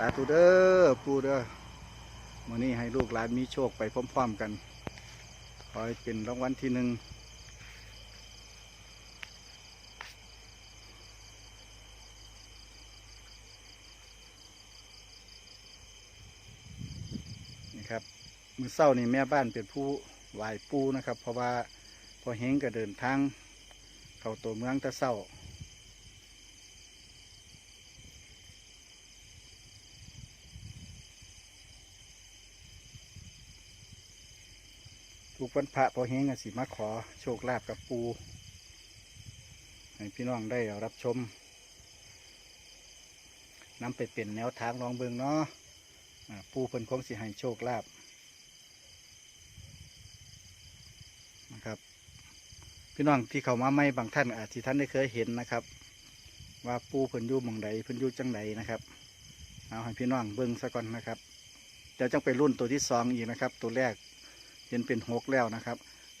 สาธุเด้อปูเด้อมื้อนี้ให้ลูกหลานมีโชคไปพร้อมๆกัน ขอให้เป็นรางวัลที่หนึ่งนี่ครับ มือเศร้านี่แม่บ้านเป็นผู้ไหวปูนะครับ เพราะว่าพอเฮงก็เดินทางเข้าตัวเมืองตะเศร้า วันพระพอเฮงสิมาขอโชคลาภกับปูให้พี่น้องได้รับชมนำไปเป็นแนวทางลองเบิงเนาะปูเพิ่นคงสิให้โชคลาภนะครับพี่น้องที่เขามาไม่บางท่านอาจที่ท่านได้เคยเห็นนะครับ ว่าปูเพิ่นยู่มองใดเพิ่นยู่จังใดนะครับเอาให้พี่น้องเบิ่งซะก่อนนะครับเดี๋ยวจังไปรุ่นตัวที่สองอีกนะครับ ตัวแรก เห็นเป็นหกแล้วนะครับ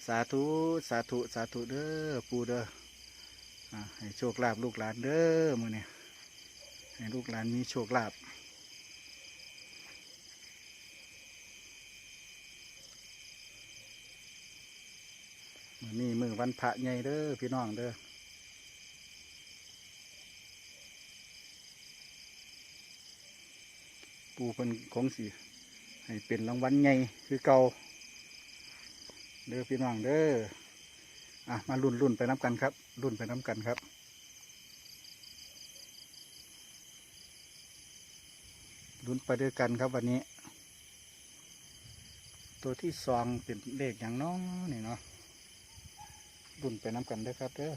สาธุสาธุสาธุเด้อปูเด้ออ่าให้โชคลาภลูกหลานเด้อมือเนี่ยให้ลูกหลานมีโชคลาภมือนี้มือวันพระใหญ่เด้อพี่น้องเด้อปูเป็นของสีให้เป็นรางวัลใหญ่คือเก่า เด้อพี่น้องเด้ออะมารุ่นรุ่นไปน้ำกันครับ รุ่นไปน้ำกันครับรุ่นไปด้วยกันครับวันนี้ ตัวที่สองเป็นเลขอย่างน้องนี่เนาะรุ่นไปน้ำกันเด้อครับเด้อ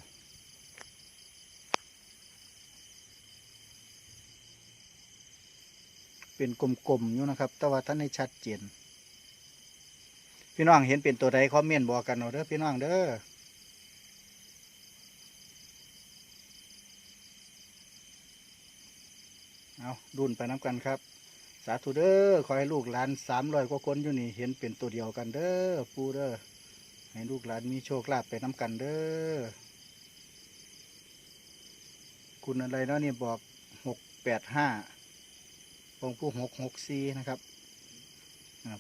เป็นกลมๆอยู่นะครับ แต่ว่าท่านให้ชัดเจน พี่น้องเห็นเป็นตัวใดคอมเมนต์บอกกันเอาเด้อพี่น้องเด้อเอาดุนไปน้ำกันครับ สาธุเด้อขอให้ลูกหลานสามร้อยกว่าคนอยู่นี่เห็นเป็นตัวเดียวกันเด้อปูเด้อให้ลูกหลานมีโชคลาภไปน้ำกันเด้อคุณอะไรเนาะนี่บอกหกแปดห้าองผู้หกหกสี่นะครับ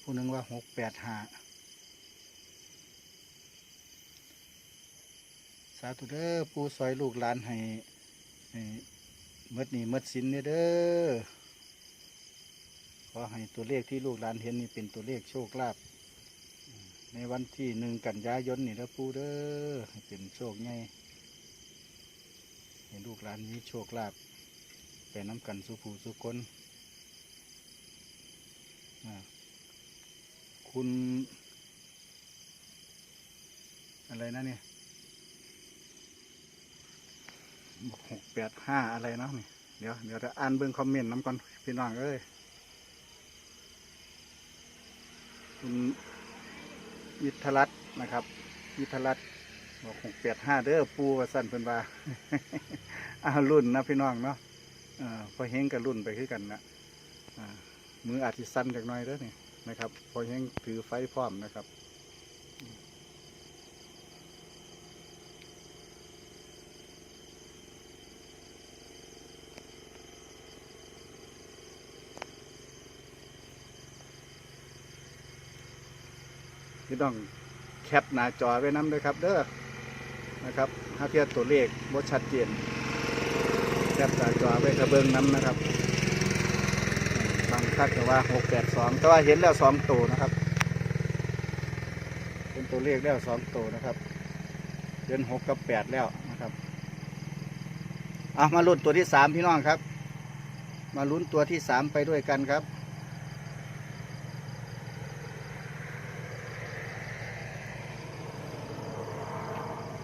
ผู้หนึงว่าหกแปดห้า สาธุเด้อปูซอยลูกหลานให้เมดนี่เมดสินเนี่ยเด้อขอให้ตัวเลขที่ลูกหลานเห็นนี่เป็นตัวเลขโชคลาภในวันที่หนึ่งกันยายนนี่เด้อปูเด้อให้เป็นโชคใหญ่ให้ลูกหลานมีโชคลาภไปน้ำกันสุผูสุคนคุณ อะไรนะเนี่ย หกแปดห้าอะไรเนาะนี่ เดี๋ยวเดี๋ยวจะอ่านเบิ่งคอมเมนต์น้ำก่อนพี่น้องเอ้ยคุณยิทรัตนะครับยิทรัตบอกหกแปดห้าเด้อปูว่าสั่นเพิ่นว่าอ้าวรุ่นนะพี่น้องเนาะอพอเฮงกับรุ่นไปคือกันนะมืออาจจะสั้นจากหน้อยเด้อนี่นะครับ พอเฮงถือไฟพร้อมนะครับ พี่ต้องแคปหน้าจอไว้น้ำด้วยครับ เด้อนะครับถ้าเทียบตัวเลขบ่ชัดเจนแคปหน้าจอไว้กระเบื้องน้ำนะครับบางคัดก็ว่าหกแปดสองแต่ว่าเห็นแล้วสองตัวนะครับ เป็นตัวเลขแล้วสองตัวนะครับเดือนหกกับแปดแล้วนะครับเอามาลุ้นตัวที่สามพี่น้องครับ มาลุ้นตัวที่สามไปด้วยกันครับ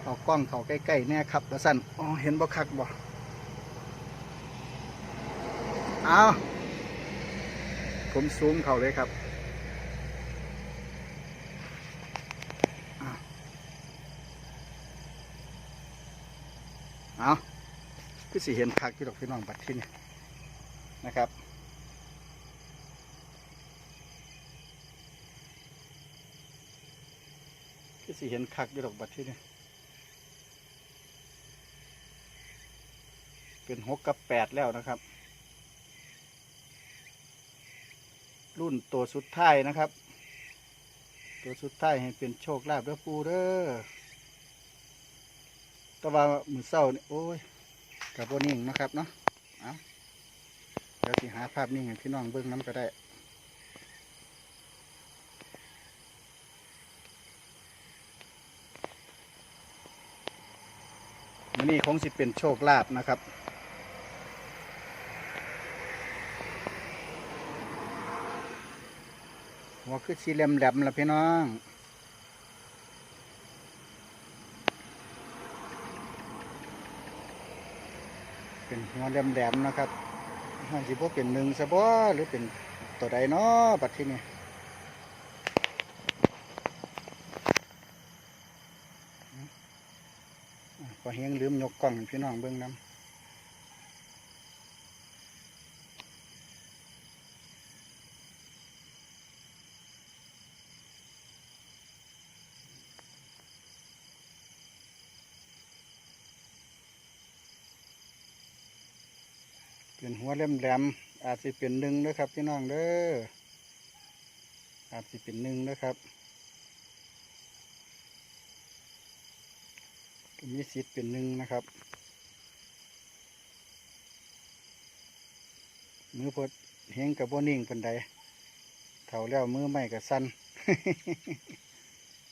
เอากล้องเขาใกล้ๆแน่ครับแล้วสั่นอ๋อเห็นบ่คักบ่เอาผมซูมเขาเลยครับเอาเอาคือสิเห็นคักที่ดอกพี่น้องบัดที่นี่นะครับคือสิเห็นคักที่ดอกบัดที่นี่ เป็นหกกับแปดแล้วนะครับ รุ่นตัวสุดท้ายนะครับ ตัวสุดท้ายให้เป็นโชคลาภเด้อปูเด้อต่ว่ามือเศร้านี่โอ้ยกับโบนิ่งนะครับเนาะเอาเดี๋ยวสิหาภาพนิ่งให้พี่น้องเบิ่งน้ำก็ได้มันนี่คงสิเป็นโชคลาภนะครับ หัวคือสีแหลมๆละพี่น้องเป็นหัวแหลมๆนะครับมันสิบ่เป็นหนึ่งซะบ่หรือเป็นตัวใดเนาะบัดที่นี่อะพอเฮงลืมยกกล้องพี่น้องเบิ่งน้ำ เป็นหัวแหลมอาจจะเป็นหนึ่งนะครับพี่น้องเด้ออาจจะเป็นหนึ่งนะครับมีสิทธิ์เป็นหนึ่งนะครับมือพดเฮงกับโบนิ่งเป็นใดเท่าแล้วมือไม่กับสั้น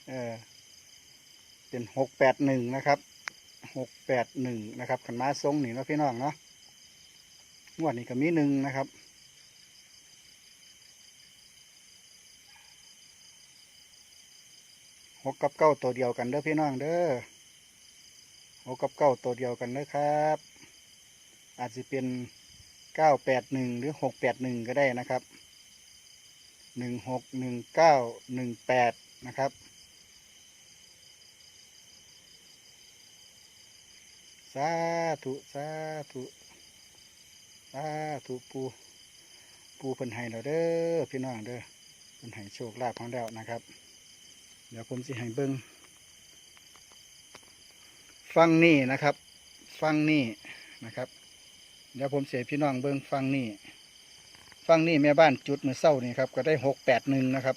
เออเป็นหกแปดหนึ่งนะครับหกแปดหนึ่งนะครับขันม้าทรงหนี่เนะพี่น้องเนาะ งวดนี้ก็มีหนึ่งนะครับ หกกับเก้าตัวเดียวกันเด้อพี่น้องเด้อหกกับเก้าตัวเดียวกันเด้อครับ อาจจะเป็นเก้าแปดหนึ่งหรือหกแปดหนึ่งก็ได้นะครับหนึ่งหกหนึ่งเก้าหนึ่งแปดนะครับสาธุสาธุ สาธุปู ปูเพิ่นให้เราเด้อพี่น้องเด้อเพิ่นให้โชคลาภของแล้วนะครับ เดี๋ยวผมสิให้เบิ้งฟังนี่นะครับ ฟังนี่นะครับ เดี๋ยวผมเสียพี่น้องเบิ้งฟังนี่ฟังนี่แม่บ้านจุดมือเศร้านี่ครับก็ได้หกแปดหนึ่งนะครับ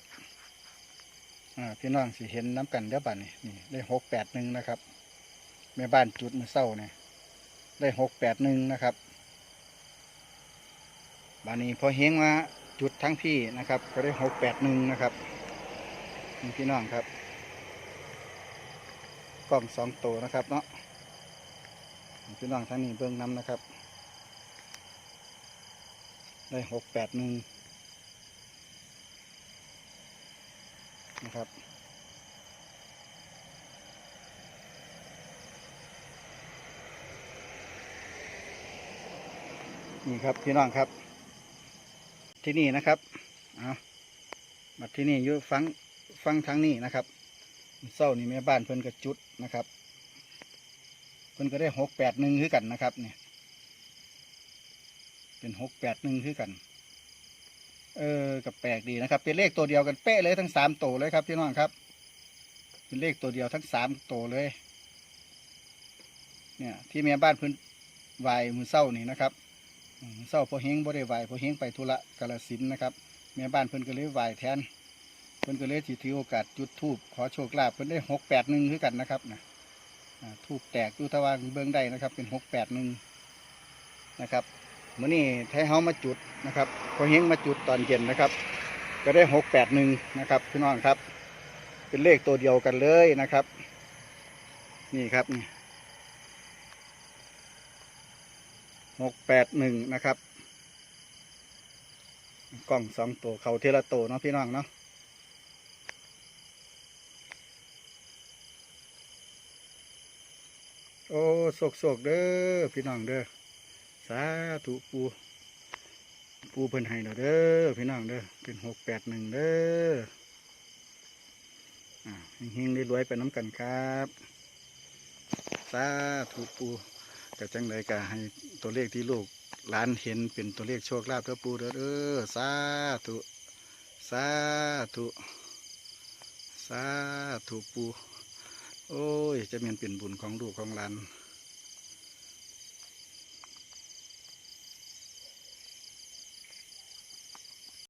อ่าพี่น้องสิเห็นน้ำกันเดี๋ยวบัดนี่นี่ได้หกแปดหนึ่งนะครับ แม่บ้านจุดมือเศร้าเนี่ยได้หกแปดหนึ่งนะครับ บานนี้พอเฮงมาจุดทั้งพี่นะครับ ก็ได้หกแปดหนึ่งนะครับนี่พี่น้องครับ กล้องสองตัวนะครับเนาะพี่น้องทั้งนี้เบื้องน้ำนะครับ ได้หกแปดหนึ่งนะครับนี่ครับพี่น้องครับ ที่นี่นะครับเอามาที่นี่อยู่ฟังฟังทางนี้นะครับเศร้านี่แม่บ้านเพิ่นก็จุดนะครับ เพิ่นก็ได้หกแปดหนึ่งคือกันนะครับ เนี่ย เป็นหกแปดหนึ่งคือกัน เออกับแปลกดีนะครับ เป็นเลขตัวเดียวกันเป๊ะเลยทั้งสามตัวเลยครับพี่น้องครับ เป็นเลขตัวเดียวทั้งสามตัวเลย เนี่ย ที่แม่บ้านเพิ่นไหวมือเศร้านี่นะครับ เศร้าพอเฮงบ่ได้ไหวพอเฮงไปธุระกาลสินนะครับแม่บ้านเพิ่นก็เลยไหวแทน เพิ่นก็เลยสิถือโอกาสจุดธูปขอโชคลาภเพิ่นได้หกแปดหนึ่งคือกันนะครับนะอ่าธูปแตกอยู่ตะวันเบิ่งได้นะครับ เป็นหกแปดหนึ่งนะครับมื้อนี้ไทยเฮามาจุดนะครับพอเฮงมาจุดตอนเย็นนะครับ ก็ได้หกแปดหนึ่งนะครับพี่น้องครับ เป็นเลขตัวเดียวกันเลยนะครับ นี่ครับนี่ หกแปดหนึ่งนะครับ กล้องสองตัวเขาเทละตัวเนาะพี่น้องเนาะโอ้โศกโศกเด้อพี่น้องเด้อสาธุปูปูเพิ่นให้เราเด้อพี่น้องเด้อเป็นหกแปดหนึ่งเด้ออ่าเฮงๆได้รวยไปน้ำกันครับ สาธุปู ก็จังเลยก็ให้ตัวเลขที่ลูกหลานเห็นเป็นตัวเลขโชคลาภเด้อปูเด้อเออสาธุสาธุสาธุปูโอ้ย จะเป็นเป็นบุญของลูกของหลาน